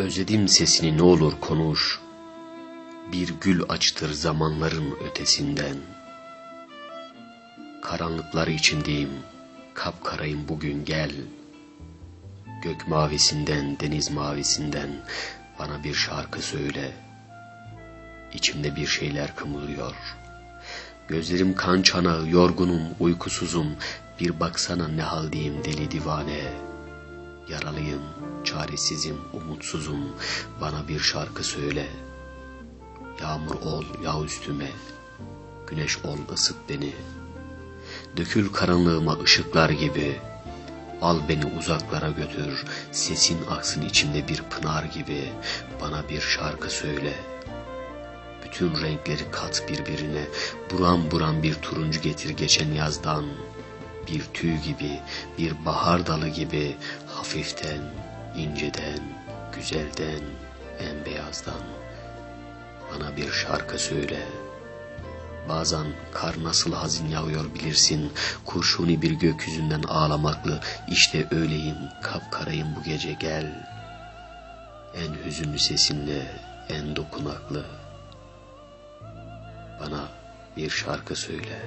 Özledim sesini ne olur konuş. Bir gül açtır zamanların ötesinden. Karanlıklar içindeyim, kapkarayım bugün gel. Gök mavisinden, deniz mavisinden bana bir şarkı söyle. İçimde bir şeyler kımıldıyor. Gözlerim kan çanağı, yorgunum, uykusuzum. Bir baksana ne haldeyim deli divane. Yaralıyım, çaresizim, umutsuzum. Bana bir şarkı söyle. Yağmur ol, yağ üstüme. Güneş ol, ısıt beni. Dökül karanlığıma ışıklar gibi. Al beni uzaklara götür. Sesin aksın içimde bir pınar gibi. Bana bir şarkı söyle. Bütün renkleri kat birbirine. Buram buram bir turuncu getir geçen yazdan. Bir tüy gibi, bir bahar dalı gibi. Hafiften, inceden, güzelden, en beyazdan. Bana bir şarkı söyle. Bazen kar nasıl hazin yağıyor bilirsin. Kurşuni bir gökyüzünden ağlamaklı. İşte öyleyim, kapkarayım bu gece gel. En hüzünlü sesinle, en dokunaklı. Bana bir şarkı söyle.